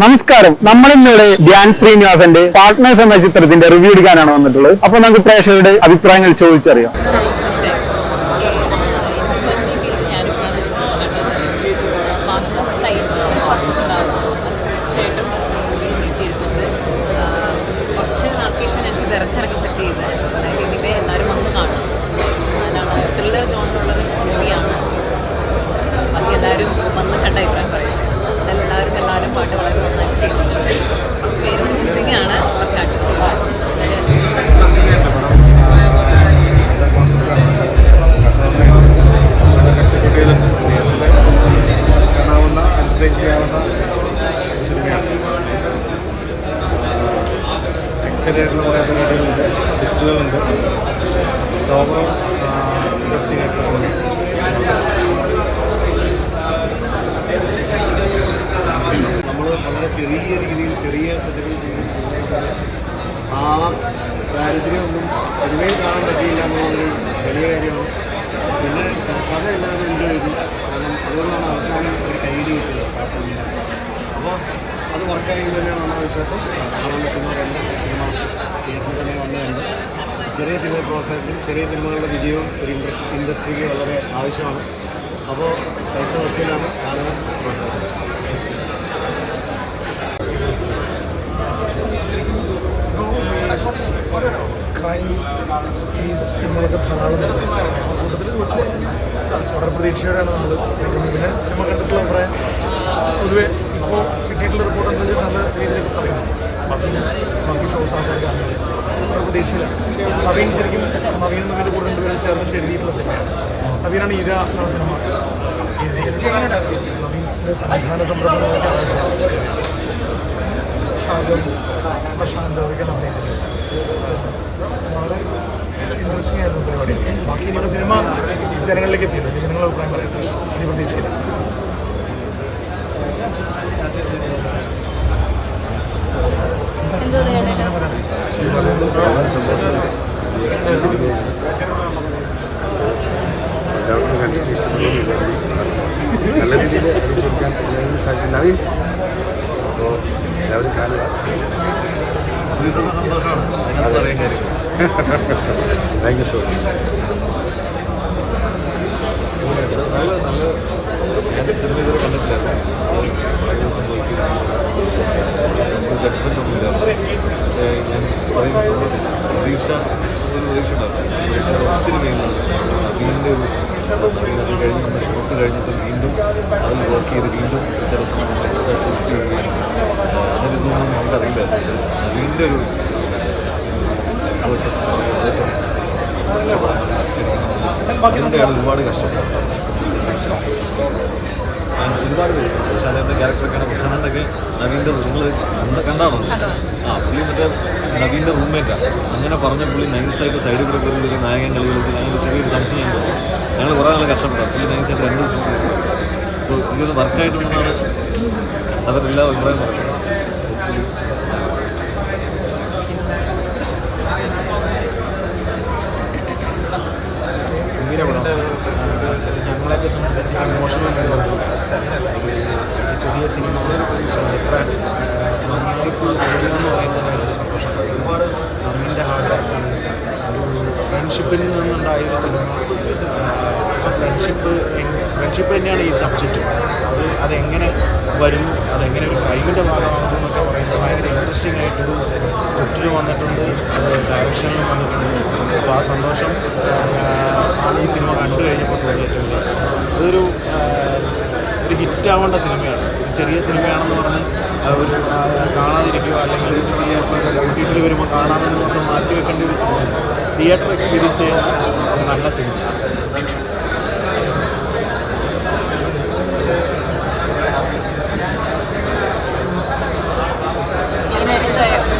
നമസ്കാരം. നമ്മൾ ഇന്നിവിടെ ധ്യാൻ ശ്രീനിവാസന്റെ പാർട്ട്നേഴ്സ് എന്ന ചിത്രത്തിന്റെ റിവ്യൂ എടുക്കാനാണ് വന്നിട്ടുള്ളത്. അപ്പൊ നമുക്ക് പ്രേക്ഷകരുടെ അഭിപ്രായങ്ങൾ ചോദിച്ചറിയാം. ചെയ്യാവുന്ന സിനിമയാണ് ലിസ്റ്റുകളുണ്ട് ഇൻട്രസ്റ്റിംഗ് ആയിട്ടുള്ള നമ്മൾ വളരെ ചെറിയ രീതിയിൽ ചെറിയ സെറ്റപ്പിൽ ചെയ്യുന്ന സിനിമയൊക്കെ ആ ദാരിദ്ര്യമൊന്നും സിനിമയിൽ കാണാൻ പറ്റിയില്ല എന്നുള്ളൊരു വലിയ കാര്യമാണ് പിന്നെ കഥ എല്ലാവരും എൻജോയ് ചെയ്തു കാരണം അതുകൊണ്ടാണ് അവസാനം അപ്പോൾ അത് വർക്കായി തന്നെയാണ് നമ്മുടെ വിശ്വാസം. കാണാൻ പറ്റുന്നവരെല്ലാം സിനിമ തിയേറ്ററിൽ തന്നെ വന്നതുണ്ട്. ചെറിയ സിനിമ പ്രോത്സാഹനത്തിൽ ചെറിയ സിനിമകളുടെ വിജയവും ഒരു ഇൻഡസ്ട്രി ഇൻഡസ്ട്രിക്ക് വളരെ ആവശ്യമാണ്. അപ്പോൾ പൈസ വസൂലാണ് കാണാൻ ക്രൈം ഈ സിനിമകളൊക്കെ ധാരാളം കൂട്ടത്തിൽ കുറച്ച് വളരെ പ്രതീക്ഷയോടെയാണ് നമ്മൾ നിൽക്കുന്നത് പിന്നെ സിനിമ കണ്ടിട്ടുള്ള അഭിപ്രായം? പൊതുവെ ഇപ്പോൾ കിട്ടിയിട്ടുള്ള റിപ്പോർട്ട് അനുസരിച്ച് നല്ല രീതിയിലേക്ക് പറയുന്നു. ബാക്കി ബാക്കി ഷോസ് ആൾക്കാർക്ക് അങ്ങനെ പ്രതീക്ഷയിലാണ്. നവീൻ ശരിക്കും നവീൻ നവീന്റെ കൂടെ രണ്ടുപേരും ചേർന്നിട്ട് എഴുതിയിട്ടുള്ള സിനിമയാണ് നവീനാണ് ഇര എന്നുള്ള സിനിമ നവീൻസിന്റെ സംവിധാന സംരംഭങ്ങളൊക്കെ സിനിമയാണ് പ്രശാന്ത് അവരൊക്കെ അഭിനയിച്ചിട്ടുണ്ട്. വളരെ ഇൻട്രസ്റ്റിംഗ് ആയിരുന്നു പരിപാടി. ബാക്കി ഇനിയിപ്പോൾ സിനിമ ജനങ്ങളിലേക്ക് എത്തിയിട്ടുണ്ട് ജനങ്ങളുടെ അഭിപ്രായം പറയട്ടെ ഇനി പ്രതീക്ഷയില്ല ഈ പറയുന്നത് വളരെ സന്തോഷമാണ് സിനിമയാണ് എല്ലാവർക്കും കണ്ടിട്ട് ഇഷ്ടപ്പെടുന്നു നല്ല രീതിയിൽ അടിച്ചെടുക്കാൻ എല്ലാവരും സാധിച്ചു നവീൻ അപ്പോൾ എല്ലാവരും കാണുക താങ്ക് യു സോ മച്ച് നല്ല നല്ല സിനിമ ഇതുവരെ കണ്ടിട്ടില്ലായിരുന്നു കുറേ ഒരു ജഡ്ജ്മെന്റ് ഒന്നുമില്ല പക്ഷേ ഞാൻ പറയും നമ്മൾ പ്രതീക്ഷ ഒരു പ്രതീക്ഷ ഉണ്ടായിരുന്നു പ്രതീക്ഷ ഒത്തിരി മേലാണ് അതിന്റെ ഒരു അത് കഴിഞ്ഞ് നമ്മൾ ഷോട്ട് കഴിഞ്ഞിട്ട് വീണ്ടും അതിൽ വർക്ക് ചെയ്ത് വീണ്ടും ചില സമയം എക്സ്ട്രാ ഷൂട്ട് ചെയ്യുകയും അതിനൊന്നും നമുക്കറിയില്ല അതിന്റെ ഒരു ഫസ്റ്റ് അതിന്റെയാണ് ഒരുപാട് കഷ്ടപ്പാട് ഞാൻ ഒരുപാട് പേര്. പ്രശാന്തന്റെ ക്യാരക്ടറൊക്കെയാണ് പ്രശാന്തന്റെ നവീന്റെ നിങ്ങൾ കണ്ട കണ്ടാണോ? ആ പുള്ളി മറ്റേ നവീന്റെ റൂംമേറ്റാണ് അങ്ങനെ പറഞ്ഞ പുള്ളി നൈസായിട്ട് സൈഡിൽ കൂടെ കയറി നായകൻ കളി കളിച്ച് ഞങ്ങൾ ചെറിയൊരു സംശയം തോന്നി ഞങ്ങൾ കുറേ നാൾ കഷ്ടപ്പെട്ടു. പുള്ളി നൈസായിട്ട് രണ്ട് ദിവസം സോ ഇതൊന്ന് വർക്കായിട്ടുണ്ടെന്നാണ് അവരെല്ലാം അഭിപ്രായം പറയുന്നത് ചെറിയ സിനിമ എത്ര നന്നായി എന്ന് പറയുന്നത് വലിയ ഒരുപാട് അമ്മീന്റെ ഹാർഡ് ഒരു ഫ്രണ്ട്ഷിപ്പിൽ നിന്നുണ്ടായ ഒരു സിനിമ. ഫ്രണ്ട്ഷിപ്പ് ഫ്രണ്ട്ഷിപ്പ് തന്നെയാണ് ഈ സബ്ജക്റ്റ് അത് അതെങ്ങനെ വരുന്നു അതെങ്ങനെ ഒരു ക്രൈമിന്റെ ഭാഗമാകുന്നു എന്നൊക്കെ പറയുന്നത് ഭയങ്കര ഇൻട്രസ്റ്റിംഗ് ആയിട്ടൊരു സ്ക്രിപ്റ്റിൽ വന്നിട്ടുണ്ട്. ഡയറക്ഷനിൽ വന്നിട്ടുണ്ട്. അപ്പോൾ ആ സന്തോഷം ആണ് ഈ സിനിമ കണ്ടു കഴിഞ്ഞപ്പോൾ തോന്നിയിട്ടുണ്ട് അതൊരു ഒരു ഹിറ്റാവേണ്ട സിനിമയാണ്. ചെറിയ സിനിമയാണെന്ന് പറഞ്ഞ് അവർ കാണാതിരിക്കുക അല്ലെങ്കിൽ വീട്ടിൽ വരുമ്പോൾ കാണാമെന്ന് പറഞ്ഞ് മാറ്റി വെക്കേണ്ട ഒരു സിനിമ തിയേറ്റർ എക്സ്പീരിയൻസ് ചെയ്യാൻ ഒരു നല്ല സിനിമ